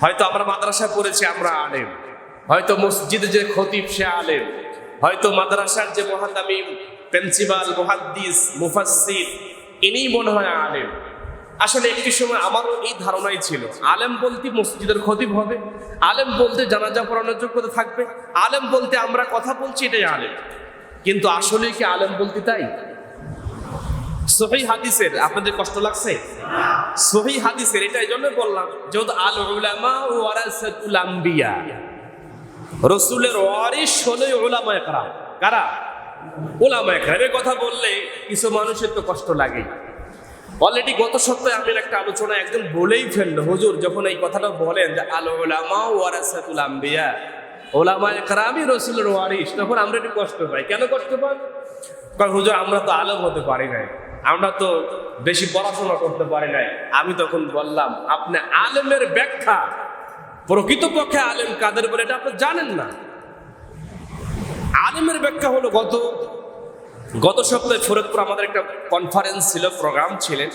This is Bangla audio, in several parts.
হয়তো আমরা মাদ্রাসা পড়েছি, আমরা আলেম। হয়তো মসজিদে যে খতিব, সে আলেম। হয়তো মাদ্রাসার যে মহাদামি প্রিন্সিপাল, মুহাদ্দিস, মুফাসসির ইনি মনে হয় আলেম। আসলে একটি সময় আমারও এই ধারণাই ছিল, আলেম বলতে মসজিদের খতিব হবে, আলেম বলতে জানাজা পড়ানোর যোগ্যতা থাকবে, আলেম বলতে আমরা কথা বলছি, এটাই আলেম। কিন্তু আসলে কি আলেম বলতে তাই? সহি হাদিসের, আপনাদের কষ্ট লাগছে? সহি হাদিসের এটা জন্য বললাম, যেহেতু আল উলামা ওয়ারাসাতুল আম্বিয়া। রসুলের ওয়ারিস হলো ওলামা একরাম। কারা? ওলামা একরামের কথা বললে কিছু মানুষের তো কষ্ট লাগে। অলরেডি গত সপ্তাহে আমি একটা আলোচনা একজন বলেই ফেলল, হুজুর, যখন এই কথাটা বলেন যে আল ওলামা ওয়ারাসাতুল আম্বিয়া ওলামা একরামই রসুলের ওয়ারিস, তখন আমরা একটু কষ্ট পাই। কেন কষ্ট পাই? কারণ হুজুর, আমরা তো আলেম হতে পারি নাই। আমরা তো বেশি পড়াশোনা করতে পারি নাই। আমি তখন বললাম, আপনি আলেমের ব্যাখ্যা, প্রকৃতপক্ষে আলেম কাদের বলে এটা আপনি জানেন না। আলেমের ব্যাখ্যা হলো গত গত সপ্তাহে ফরিদপুর আমাদের একটা কনফারেন্স ছিল প্রোগ্রাম ছিলেন।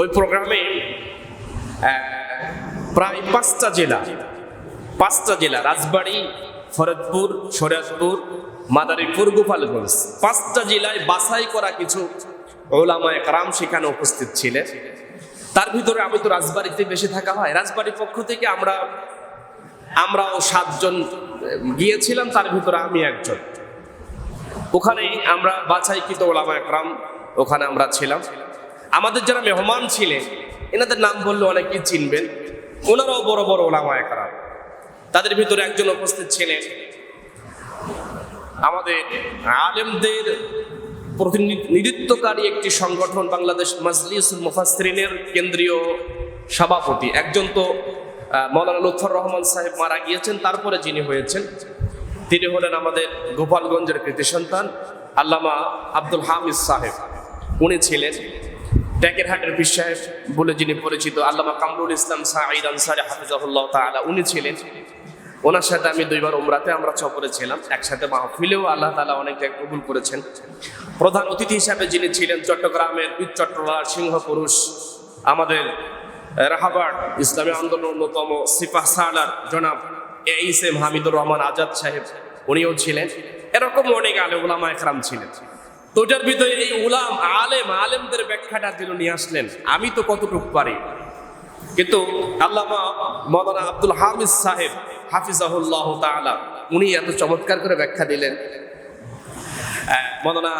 ওই প্রোগ্রামে প্রায় পাঁচটা জেলা পাঁচটা জেলা, রাজবাড়ি, ফরিদপুর, শরীয়তপুর, মাদারীপুর, গোপালগঞ্জ। পাঁচটা জেলায় বাছাই করা কিছু ওলামা একরাম সেখানে উপস্থিত ছিলেন। তার ভিতরে আমি তো রাজবাড়িতে বেশি থাকা হয়। রাজবাড়ির পক্ষ থেকে আমরা, আমরাও সাতজন গিয়েছিলাম, তার ভিতরে আমি একজন। ওখানে আমরা বাছাইকৃত ওলামা একরাম ওখানে আমরা ছিলাম। আমাদের যারা মেহমান ছিলেন, এনাদের নাম বললে অনেকেই চিনবেন। ওনারাও বড় বড় ওলামা একরাম তাদের ভিতরে একজন উপস্থিত ছিলেন। আমাদের আলেমদের প্রতিনিধিত্বকারী একটি সংগঠন বাংলাদেশ মাজলিসুল মুফাসরিনের কেন্দ্রীয় সভাপতি। একজন তো মৌলানা লুৎফর রহমান সাহেব মারা গিয়েছেন, তারপরে যিনি হয়েছেন, তিনি হলেন আমাদের গোপালগঞ্জের কৃতি সন্তান আল্লামা আব্দুল হামিদ সাহেব। উনি ছিলেন ট্যাকেরহাটের পীর সাহেব বলে যিনি পরিচিত আল্লামা কামরুল ইসলাম সাঈদ আনসারি হাফিজাহুল্লাহ তাআলা। উনি ছিলেন ওনার সাথে আমি দুইবার উমরাতে আমরা চপরে ছিলাম। একসাথে মাহফিলেও আল্লাহ তালা অনেক জায়গায় কবুল করেছেন। প্রধান অতিথি হিসাবে যিনি ছিলেন চট্টগ্রামের চট্টলার সিংহ পুরুষ, আমাদের রাহাবাট ইসলামী আন্দোলন অন্যতম সিপাহ সালার জনাব এইস এম হামিদুর রহমান আজাদ সাহেব, উনিও ছিলেন। এরকম অনেক আলে উলামা একরাম ছিলেন। তো ওটার ভিতরে এই উলাম, আলেম, আলেমদের ব্যাখ্যাটা যিনি নিয়ে আসলেন। আমি তো কতটুকু পারি? কিন্তু আল্লামা মৌলানা আব্দুল হামিদ সাহেব হাফিজাহুল্লাহ তাআলা উনি এত চমৎকার করে ব্যাখ্যা দিলেন। আহ, মৌলানা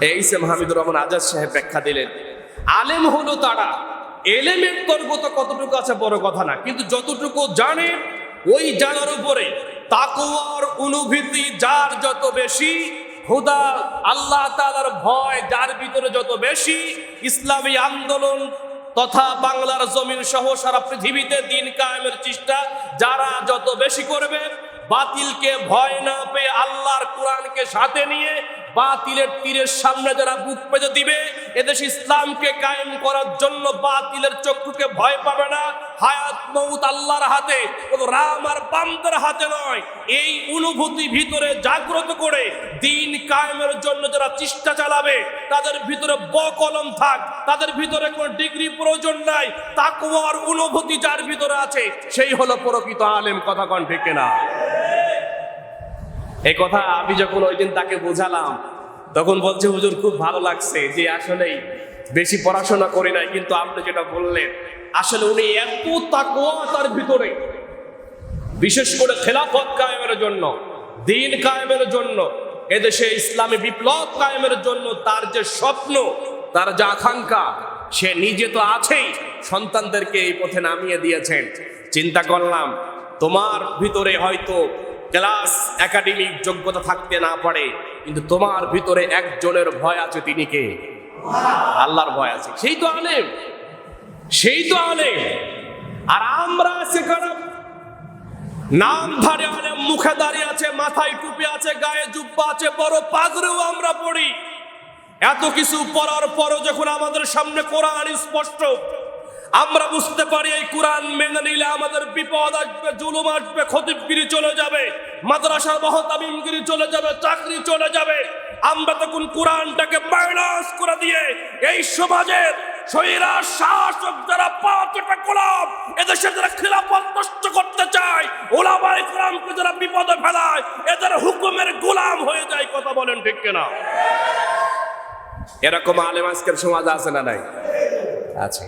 এইসএম হামিদুর রহমান আজাদ সাহেব ব্যাখ্যা দিলেন আলেম হলো তারা এলেমের তর্গত কতটুকু আছে বড় কথা না কিন্তু যতটুকু জানে ওই জানার উপরে তাকুয়ার অনুভূতি যার যত বেশি হুদা আল্লাহ তাআলার ভয় যার ভিতরে যত বেশি ইসলামী আন্দোলন তথা বাংলার জমিন সহ সারা পৃথিবীতে দিন কায়েমের চেষ্টা। যারা যত বেশি করবেন, বাতিলকে ভয় না পেয়ে আল্লাহর কোরআনকে সাথে নিয়ে বাতিলের তীরের সামনে যারা বুক পেতে দিবে, এদেশ ইসলামকে কায়েম করার জন্য বাতিলের চক্ষুকে ভয় পাবে না। হায়াত মৌত আল্লাহর হাতে রাম আর বামদের হাতে নয়। এই অনুভূতি ভিতরে জাগ্রত করে দিন কায়েমের জন্য যারা চেষ্টা চালাবে, তাদের ভিতরে ব কলম থাক, তাদের ভিতরে কোনো ডিগ্রি প্রয়োজন নাই, তাকুয়ার অনুভূতি যার ভিতরে আছে, সেই হলো প্রকৃত আলেম, কথা কন ঠিক না এই কথা আমি যখন ওই দিন তাকে বোঝালাম, তখন বলছে, হুজুর, খুব ভালো লাগছে যে আসলেই বেশি পড়াশোনা করি নাই, কিন্তু আপনি যেটা বললেন, আসলে উনি এত তাকুয়া তার ভিতরে। বিশেষ করে খেলাফত কায়েমের জন্য, দিন কায়েমের জন্য, এদেশে ইসলামী বিপ্লব কায়েমের জন্য তার যে স্বপ্ন, তার যে আকাঙ্ক্ষা, সে নিজে তো আছেই, সন্তানদেরকে এই পথে নামিয়ে দিয়েছেন। চিন্তা করলাম, তোমার ভিতরে হয়তো ক্লাস একাডেমিক যোগ্যতা থাকতে না পারে, কিন্তু তোমার ভিতরে একজনের ভয় আছে, তিনি কে? আল্লাহর ভয় আছে। সেই তো আলেম, সেই তো আলেম। আর আমরা সেখানে নাম ধারে আলে মুখে দাঁড়িয়ে আছে, মাথায় টুপি আছে, গায়ে জুব্বা আছে, বড় পাগড়েও আমরা পড়ি। এত কিছু পড়ার পরও যখন আমাদের সামনে কোরআন স্পষ্ট আমরা বুঝতে পারি এই কোরআন মেনে নিলে আমাদের বিপদ আসবে, জুলুম আসবে, ক্ষতিগিরি চলে যাবে, মাদ্রাসার মহতামিমগিরি চলে যাবে, চাকরি চলে যাবে। আমরা তখন কোরআনটাকে মাইনাস করে দিয়ে এই সমাজের সৈরা শাসক যারা পাঁচটা গোলাম এদেশে যারা খিলাফত নষ্ট করতে চায় ওলামাই কোরআনকে যারা বিপদে ফেলায়, এদের হুকুমের গোলাম হয়ে যায়, কথা বলেন ঠিক কিনা? এরকম আলেম আজকের সমাজ আছে না নাই? আছে।